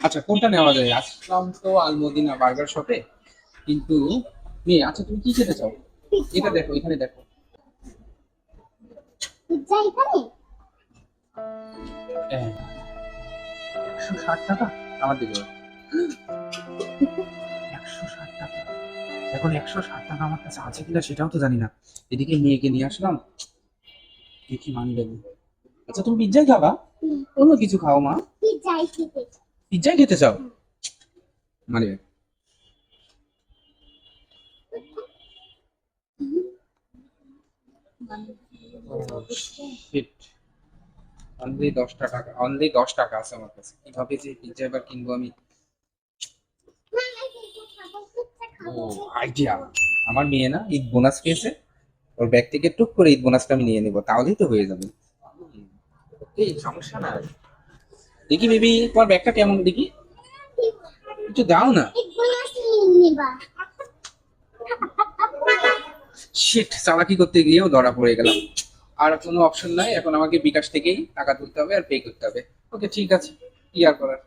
আচ্ছা কোনটা নেওয়া যায়? আসলাম তো আলমদিনা বার্গার শপে? কিন্তু মেয়ে আচ্ছা তুমি কি খেতে চাও? এটা দেখো এখানে দেখো। পিৎজা এখানে? হ্যাঁ। একশো ষাট টাকা? আমার দিকে একশো ষাট টাকা? এখন একশো ষাট টাকা আমার কাছে আছে কিনা সেটাও তো জানি না। এদিকে মেয়েকে নিয়ে আসলাম। দেখি মানবে আচ্ছা তুমি পিজ্জাই খাবা? অন্য কিছু খাও মা। পিৎজাই খেতে চাই। পিজ্জাই খেতে চাও? মানে অনলি দশ টাকা আছে আমার কাছে। যে পিজ্জা এবার কিনবো আমি? ও আমার মেয়ে না, ঈদ বোনাস পেয়েছে। ওর ব্যাগ থেকে টুক করে ঈদ বোনাসটা আমি নিয়ে নেব, তাহলেই তো হয়ে যাবে। সমস্যা না দেখি বেবি, তোমার ব্যাগটা কেমন দেখি? একটু দাও না। শিট চালাকি করতে গিয়েও ধরা পড়ে গেলাম। আর কোনো অপশন নাই, এখন আমাকে বিকাশ থেকেই টাকা তুলতে হবে আর পে করতে হবে। ওকে ঠিক আছে, কি আর করার?